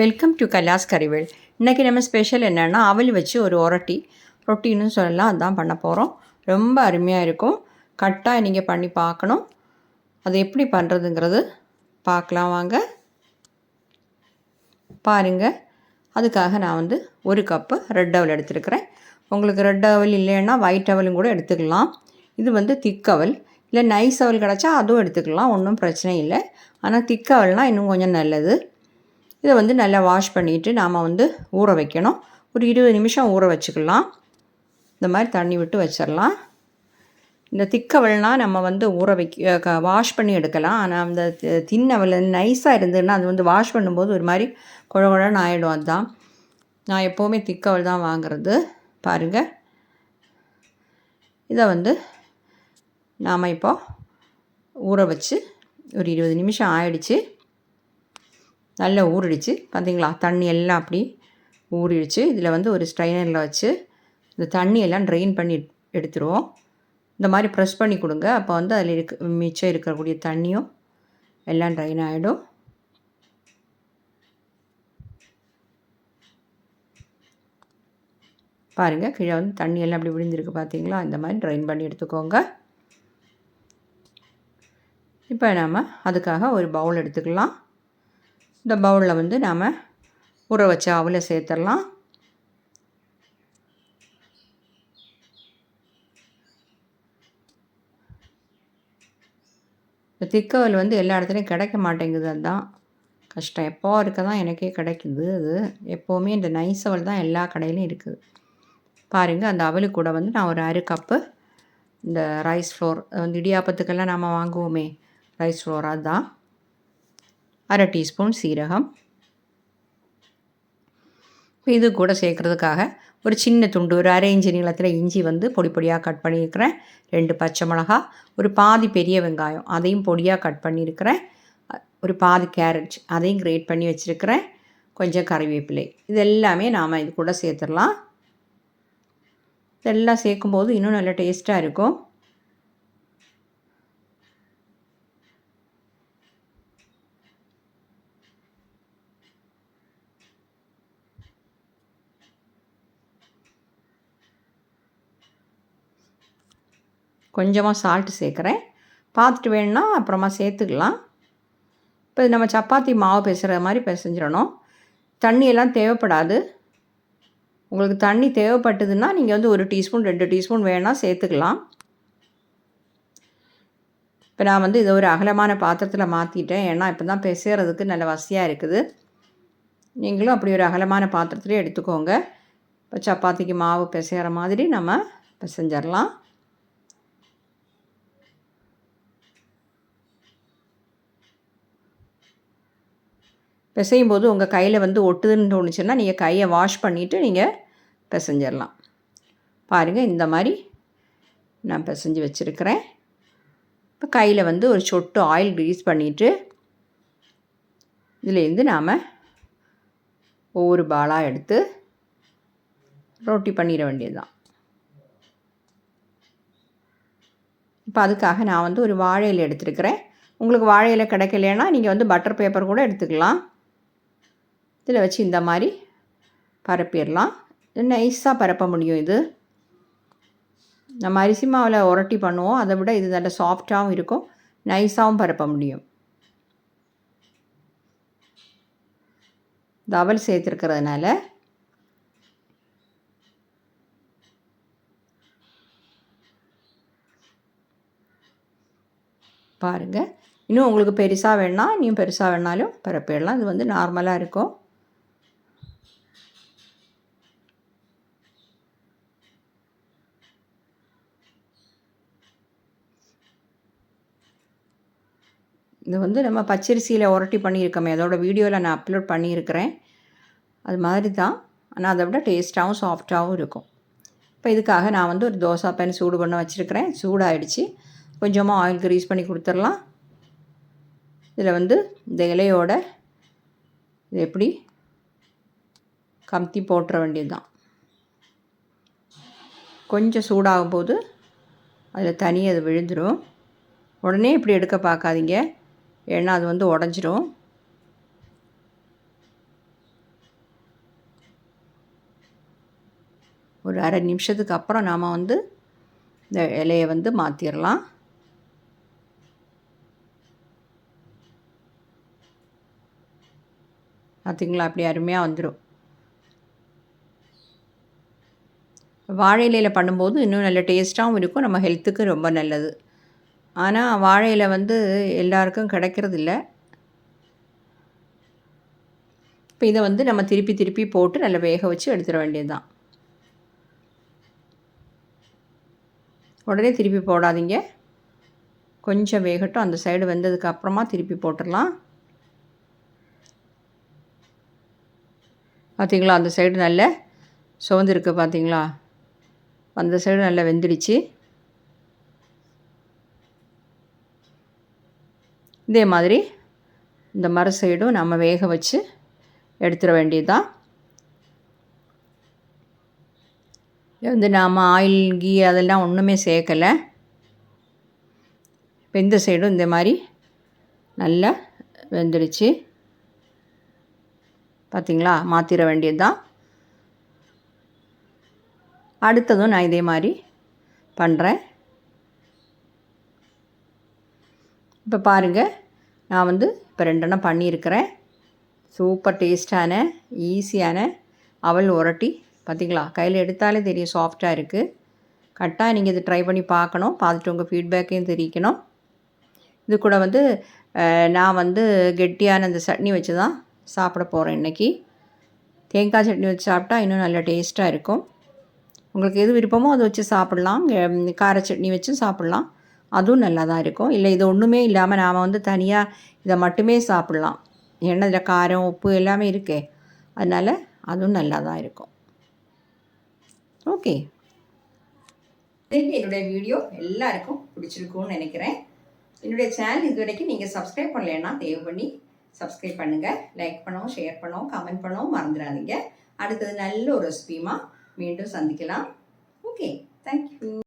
Welcome to Kailash கறிவேல் இன்றைக்கி நம்ம special என்னென்னா அவல் வச்சு ஒரு ஒரட்டி ரொட்டின்னு சொல்லலாம் அதான் பண்ண போகிறோம் ரொம்ப அருமையாக இருக்கும். கட்டாக நீங்கள் பண்ணி பார்க்கணும். அது எப்படி பண்ணுறதுங்கிறது பார்க்கலாம் வாங்க. பாருங்கள் அதுக்காக நான் வந்து ஒரு கப்பு ரெட் அவல் எடுத்துருக்கிறேன். உங்களுக்கு ரெட் அவல் இல்லைன்னா ஒயிட் அவலும் கூட எடுத்துக்கலாம். இது வந்து திக்கவல் இல்லை நைஸ் அவல் கிடச்சா அதுவும் எடுத்துக்கலாம். ஒன்றும் பிரச்சனை இல்லை. ஆனால் திக்கவல்னால் இன்னும் கொஞ்சம் நல்லது. இதை வந்து நல்லா வாஷ் பண்ணிவிட்டு நாம் வந்து ஊற வைக்கணும். ஒரு இருபது நிமிஷம் ஊற வச்சுக்கலாம். இந்த மாதிரி தண்ணி விட்டு வச்சிடலாம். இந்த திக்கவல்னால் நம்ம வந்து ஊற வைக்க வாஷ் பண்ணி எடுக்கலாம். ஆனால் அந்த தின்னவல் நைஸாக இருந்ததுன்னா அது வந்து வாஷ் பண்ணும்போது ஒரு மாதிரி குழ குழன்னு ஆகிடும் அதுதான். நான் எப்போவுமே திக்கவல் தான் வாங்குறது. பாருங்கள் இதை வந்து நாம் இப்போ ஊற வச்சு ஒரு இருபது நிமிஷம் ஆயிடுச்சு. நல்லா ஊறிடுச்சு. பார்த்தீங்களா தண்ணி எல்லாம் அப்படி ஊறிடுச்சு. இதில் வந்து ஒரு ஸ்ட்ரைனரில் வச்சு இந்த தண்ணியெல்லாம் ட்ரெயின் பண்ணி எடுத்துருவோம். இந்த மாதிரி ப்ரெஸ் பண்ணி கொடுங்க. அப்போ வந்து அதில் இருக்க மிச்சம் இருக்கக்கூடிய தண்ணியும் எல்லாம் ட்ரைன் ஆகிடும் பாருங்கள் கீழே வந்து தண்ணி எல்லாம் அப்படி விழுந்திருக்கு பார்த்தீங்களா இந்த மாதிரி ட்ரைன் பண்ணி எடுத்துக்கோங்க. இப்போ நாம் அதுக்காக ஒரு பவுல் எடுத்துக்கலாம். இந்த பவுலில் வந்து நாம் ஊற வச்ச அவலை சேர்த்துடலாம். இந்த திக்கவல் வந்து எல்லா இடத்துலையும் கிடைக்க மாட்டேங்குது அதுதான் கஷ்டம். எப்போ இருக்க தான் எனக்கே கிடைக்குது அது. எப்போவுமே இந்த நைஸ் அவல் தான் எல்லா கடையிலையும் இருக்குது. பாருங்கள் அந்த அவலு கூட வந்து நான் ஒரு அரை கப்பு இந்த ரைஸ் ஃப்ளோர் வந்து இடியாப்பத்துக்கெல்லாம் நாம் வாங்குவோமே ரைஸ் ஃப்ளோர் அதுதான் அரை டீஸ்பூன் சீரகம். இது கூட சேர்க்குறதுக்காக ஒரு சின்ன துண்டு ஒரு அரை இஞ்சி நீளத்தில் இஞ்சி வந்து பொடி பொடியாக கட் பண்ணியிருக்கிறேன். ரெண்டு பச்சை மிளகா ஒரு பாதி பெரிய வெங்காயம் அதையும் பொடியாக கட் பண்ணியிருக்கிறேன். ஒரு பாதி கேரட் அதையும் கிரேட் பண்ணி வச்சுருக்கிறேன். கொஞ்சம் கறிவேப்பிலை. இது எல்லாமே நாம் இது கூட சேர்த்துடலாம். இதெல்லாம் சேர்க்கும்போது இன்னும் நல்லா டேஸ்ட்டாக இருக்கும். கொஞ்சமாக சால்ட்டு சேர்க்குறேன். பார்த்துட்டு வேணும்னா அப்புறமா சேர்த்துக்கலாம். இப்போ நம்ம சப்பாத்தி மாவு பிசுகிற மாதிரி பிசைஞ்சிடணும். தண்ணியெல்லாம் தேவைப்படாது. உங்களுக்கு தண்ணி தேவைப்பட்டதுன்னா நீங்கள் வந்து ஒரு டீஸ்பூன் ரெண்டு டீஸ்பூன் வேணால் சேர்த்துக்கலாம். இப்போ நான் வந்து இதை ஒரு அகலமான பாத்திரத்தில் மாற்றிட்டேன் ஏன்னா இப்போ தான் பிசைகிறதுக்கு நல்ல வசதியாக இருக்குது. நீங்களும் அப்படி ஒரு அகலமான பாத்திரத்துலேயே எடுத்துக்கோங்க. இப்போ சப்பாத்திக்கு மாவு பிசைகிற மாதிரி நம்ம பிசைஞ்சிடலாம். பிசையும் போது உங்கள் கையில் வந்து ஒட்டுதுன்னு தோணுச்சுன்னா நீங்கள் கையை வாஷ் பண்ணிவிட்டு நீங்கள் பிசைஞ்சிடலாம் பாருங்கள் இந்த மாதிரி நான் பிசைஞ்சு வச்சுருக்கிறேன். இப்போ கையில் வந்து ஒரு சொட்டு ஆயில் க்ரீஸ் பண்ணிவிட்டு இதுலேருந்து நாம் ஒவ்வொரு பாலாக எடுத்து ரொட்டி பண்ணிட வேண்டியது தான் இப்போ அதுக்காக நான் வந்து ஒரு வாழை இலை எடுத்துருக்கிறேன். உங்களுக்கு வாழை இலை கிடைக்கலைன்னா நீங்கள் வந்து பட்டர் பேப்பர் கூட எடுத்துக்கலாம். இதில் வச்சு இந்த மாதிரி பரப்பிடலாம். நைஸாக பரப்ப முடியும் இது. நம்ம அரிசி மாவில் உரட்டி பண்ணுவோம். அதை விட இது நல்ல சாஃப்டாகவும் இருக்கும். நைஸாகவும் பரப்ப முடியும். தவல் சேர்த்துருக்கிறதுனால. பாருங்கள் இன்னும் உங்களுக்கு பெருசாக வேணால் இன்னும் பெருசாக வேணாலும் பரப்பிடலாம். இது வந்து நார்மலாக இருக்கும். இது வந்து நம்ம பச்சரிசியில் உரட்டி பண்ணியிருக்கோமே அதோட வீடியோவில் நான் அப்லோட் பண்ணியிருக்கிறேன். அது மாதிரி தான் ஆனால் அதை விட டேஸ்ட்டாகவும் சாஃப்டாகவும் இருக்கும். இப்போ இதுக்காக நான் வந்து ஒரு தோசை பேன் சூடு பண்ண வச்சுருக்கிறேன். சூடாகிடுச்சு கொஞ்சமாக ஆயில் க்ரீஸ் பண்ணி கொடுத்துடலாம். இதில் வந்து இந்த இலையோட இது எப்படி கம்தி போட்டுற வேண்டியது தான் கொஞ்சம் சூடாகும் போது அதில் தனி அது விழுந்துடும் உடனே இப்படி எடுக்க பார்க்காதீங்க. ஏன்னா அது வந்து உடஞ்சிரும். ஒரு அரை நிமிஷத்துக்கு அப்புறம் நாம் வந்து இந்த இலையை வந்து மாற்றிடலாம் பார்த்திங்களா அப்படி அருமையாக வந்துடும் வாழை இலையில் பண்ணும்போது இன்னும் நல்ல டேஸ்ட்டாகவும் இருக்கும். நம்ம ஹெல்த்துக்கு ரொம்ப நல்லது. ஆனால் வாழை இலை வந்து எல்லாருக்கும் கிடைக்கிறதில்ல. இப்போ இதை வந்து நம்ம திருப்பி திருப்பி போட்டு நல்லா வேக வச்சு எடுத்துட வேண்டியது தான் உடனே திருப்பி போடாதீங்க. கொஞ்சம் வேகட்டும். அந்த சைடு வெந்ததுக்கு அப்புறமா திருப்பி போட்டுடலாம். பார்த்திங்களா அந்த சைடு நல்ல சுவந்திருக்கு பார்த்தீங்களா அந்த சைடு நல்லா வெந்துடுச்சு. இதே மாதிரி இந்த மர சைடும் நம்ம வேக வச்சு எடுத்துட வேண்டியது தான் வந்து நாம் ஆயில் கீ அதெல்லாம் ஒன்றுமே சேர்க்கலை. இப்போ இந்த சைடும் இந்த மாதிரி நல்லா வெந்துடுச்சு. பார்த்திங்களா மாற்றிட வேண்டியது தான் அடுத்ததும் நான் இதே மாதிரி பண்ணுறேன் இப்போ பாருங்கள் நான் வந்து இப்போ ரெண்டெண்ணம் பண்ணியிருக்கிறேன். சூப்பர் டேஸ்டான ஈஸியான அவல் உரட்டி. பார்த்திங்களா கையில் எடுத்தாலே தெரியும் சாஃப்டாக இருக்குது கரெக்டாக நீங்கள் இது ட்ரை பண்ணி பார்க்கணும். பார்த்துட்டு உங்கள் ஃபீட்பேக்கையும் தெரிவிக்கணும். இது கூட வந்து நான் வந்து கெட்டியான அந்த சட்னி வச்சு தான் சாப்பிட போகிறேன் இன்றைக்கி தேங்காய் சட்னி வச்சு சாப்பிட்டா இன்னும் நல்ல டேஸ்ட்டாக இருக்கும். உங்களுக்கு எது விருப்பமோ அதை வச்சு சாப்பிட்லாம். கார சட்னி வச்சும் சாப்பிட்லாம். அதுவும் நல்லா தான் இருக்கும். இல்லை இது ஒன்றுமே இல்லாமல் நாம் வந்து தனியாக இதை மட்டுமே சாப்பிட்லாம். ஏன்னா இதில் காரம் உப்பு எல்லாமே இருக்கே. அதனால் அதுவும் நல்லா தான் இருக்கும். ஓகே. என்னுடைய வீடியோ எல்லாருக்கும் பிடிச்சிருக்கும்னு நினைக்கிறேன். என்னுடைய சேனல் இது வரைக்கும் நீங்கள் சப்ஸ்கிரைப் பண்ணலைன்னா தேவ் பண்ணி சப்ஸ்கிரைப் பண்ணுங்கள் லைக் பண்ணவும் ஷேர் பண்ணவும் கமெண்ட் பண்ணவும் மறந்துடாதீங்க. அடுத்தது நல்ல ஒரு ரெசிபியுமா மீண்டும் சந்திக்கலாம். Okay thank you